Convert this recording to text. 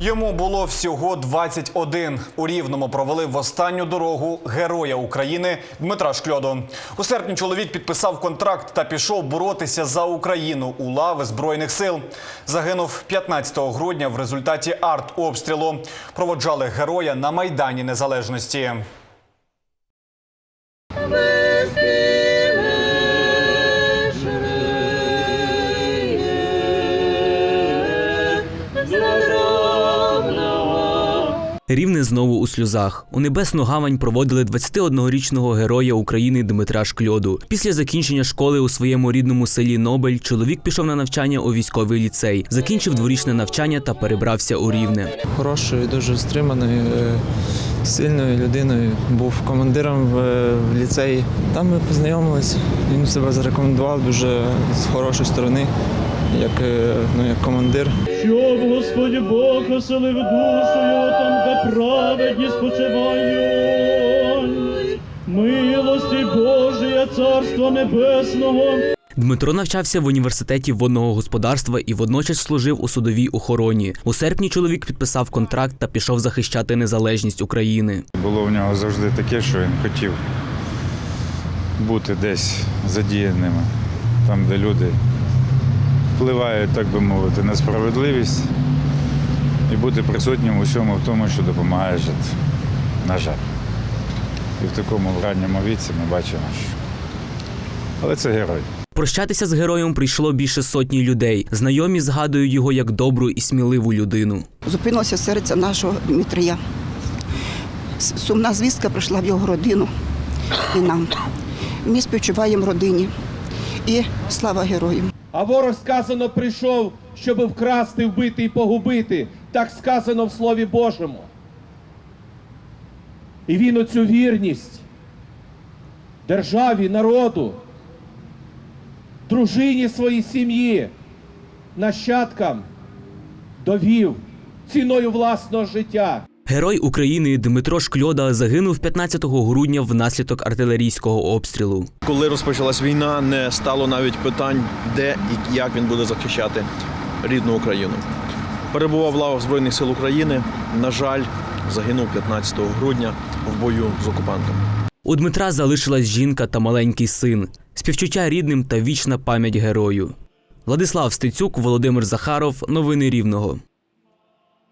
Йому було всього 21. У Рівному провели в останню дорогу героя України Дмитра Шкльоду. У серпні чоловік підписав контракт та пішов боротися за Україну у лави збройних сил. Загинув 15 грудня в результаті артобстрілу. Проводжали героя на майдані незалежності. Рівне знову у сльозах. У небесну гавань проводили 21-річного героя України Дмитра Шкльоду. Після закінчення школи у своєму рідному селі Нобель чоловік пішов на навчання у військовий ліцей, закінчив дворічне навчання та перебрався у Рівне. хорошою, дуже стриманою, е, сильною людиною. Був командиром в, в ліцеї. Там ми познайомились. Він себе зарекомендував дуже з хорошої сторони, як, е, ну, як командир. Щоб Господь Бог оселив душу його там, спочивають. Милості Божія, Царства Небесного. Дмитро навчався в університеті водного господарства і водночас служив у судовій охороні. У серпні чоловік підписав контракт та пішов захищати незалежність України. Було в нього завжди таке, що він хотів бути десь задіяними, там, де люди впливають, так би мовити, на справедливість і бути присутнім у всьому в тому, що допомагає жити. На жаль. І в такому ранньому віці ми бачимо, що. Але це герой. Прощатися з героєм прийшло більше сотні людей. Знайомі згадують його як добру і сміливу людину. Зупинилося серце нашого Дмитрія. Сумна звістка прийшла в його родину і нам. Ми співчуваємо родині. І слава героям! А ворог сказано прийшов, щоб вкрасти, вбити і погубити. Так сказано в Слові Божому. І він оцю вірність державі, народу, дружині своїй сім'ї, нащадкам довів ціною власного життя. Герой України Дмитро Шкльода загинув 15 грудня внаслідок артилерійського обстрілу. Коли розпочалась війна, не стало навіть питань, де і як він буде захищати рідну Україну. Перебував в лавах Збройних сил України. На жаль, загинув 15 грудня в бою з окупантом. У Дмитра залишилась жінка та маленький син, співчуття рідним та вічна пам'ять герою. Владислав Стецюк, Володимир Захаров. Новини Рівного.